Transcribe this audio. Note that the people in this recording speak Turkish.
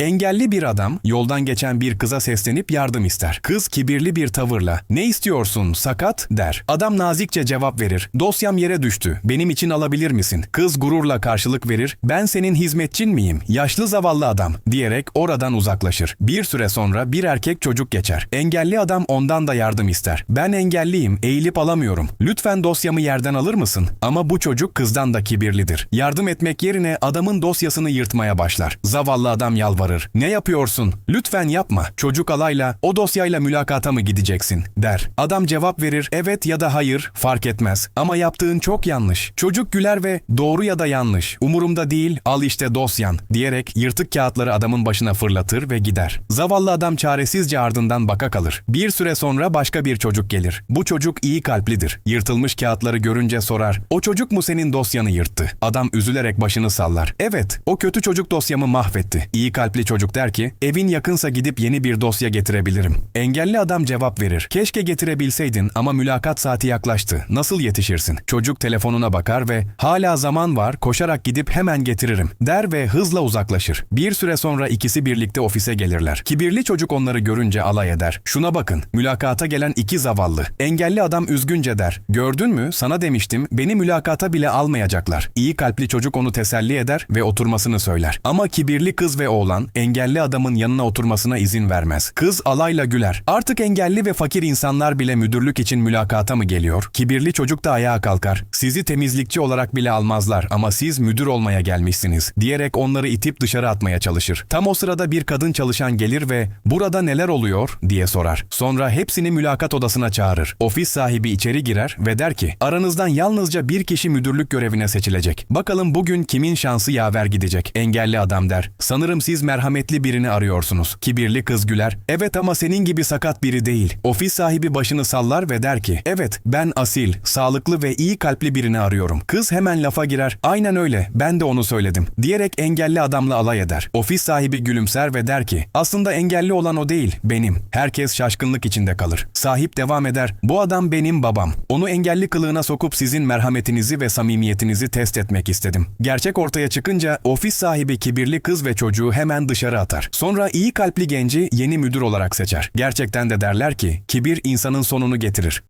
Engelli bir adam yoldan geçen bir kıza seslenip yardım ister. Kız kibirli bir tavırla "Ne istiyorsun? Sakat?" der. Adam nazikçe cevap verir. "Dosyam yere düştü. Benim için alabilir misin?" Kız gururla karşılık verir. "Ben senin hizmetçin miyim? Yaşlı zavallı adam." diyerek oradan uzaklaşır. Bir süre sonra bir erkek çocuk geçer. Engelli adam ondan da yardım ister. "Ben engelliyim, eğilip alamıyorum. Lütfen dosyamı yerden alır mısın?" Ama bu çocuk kızdan da kibirlidir. Yardım etmek yerine adamın dosyasını yırtmaya başlar. Zavallı adam yalvarır. "Ne yapıyorsun? Lütfen yapma." Çocuk alayla "O dosyayla mülakata mı gideceksin?" der. Adam cevap verir. "Evet ya da hayır, fark etmez. Ama yaptığın çok yanlış." Çocuk güler ve "Doğru ya da yanlış. Umurumda değil, al işte dosyan." diyerek yırtık kağıtları adamın başına fırlatır ve gider. Zavallı adam çaresizce ardından baka kalır. Bir süre sonra başka bir çocuk gelir. Bu çocuk iyi kalplidir. Yırtılmış kağıtları görünce sorar. "O çocuk mu senin dosyanı yırttı?" Adam üzülerek başını sallar. "Evet, o kötü çocuk dosyamı mahvetti." İyi kalpli çocuk der ki, "Evin yakınsa gidip yeni bir dosya getirebilirim." Engelli adam cevap verir. "Keşke getirebilseydin ama mülakat saati yaklaştı. Nasıl yetişirsin?" Çocuk telefonuna bakar ve "Hala zaman var, koşarak gidip hemen getiririm." der ve hızla uzaklaşır. Bir süre sonra ikisi birlikte ofise gelirler. Kibirli çocuk onları görünce alay eder. "Şuna bakın, mülakata gelen iki zavallı." Engelli adam üzgünce der. "Gördün mü? Sana demiştim. Beni mülakata bile almayacaklar." İyi kalpli çocuk onu teselli eder ve oturmasını söyler. Ama kibirli kız ve oğlan engelli adamın yanına oturmasına izin vermez. Kız alayla güler. Artık engelli ve fakir insanlar bile müdürlük için mülakata mı geliyor? Kibirli çocuk da ayağa kalkar. Sizi temizlikçi olarak bile almazlar ama siz müdür olmaya gelmişsiniz diyerek onları itip dışarı atmaya çalışır. Tam o sırada bir kadın çalışan gelir ve burada neler oluyor diye sorar. Sonra hepsini mülakat odasına çağırır. Ofis sahibi içeri girer ve der ki aranızdan yalnızca bir kişi müdürlük görevine seçilecek. Bakalım bugün kimin şansı yaver gidecek? Engelli adam der. Sanırım siz merhametli birini arıyorsunuz. Kibirli kız güler. Evet ama senin gibi sakat biri değil. Ofis sahibi başını sallar ve der ki evet ben asil, sağlıklı ve iyi kalpli birini arıyorum. Kız hemen lafa girer. Aynen öyle ben de onu söyledim. Diyerek engelli adamla alay eder. Ofis sahibi gülümser ve der ki aslında engelli olan o değil benim. Herkes şaşkınlık içinde kalır. Sahip devam eder. Bu adam benim babam. Onu engelli kılığına sokup sizin merhametinizi ve samimiyetinizi test etmek istedim. Gerçek ortaya çıkınca ofis sahibi kibirli kız ve çocuğu hemen dışarı atar. Sonra iyi kalpli genci yeni müdür olarak seçer. Gerçekten de derler ki kibir insanın sonunu getirir.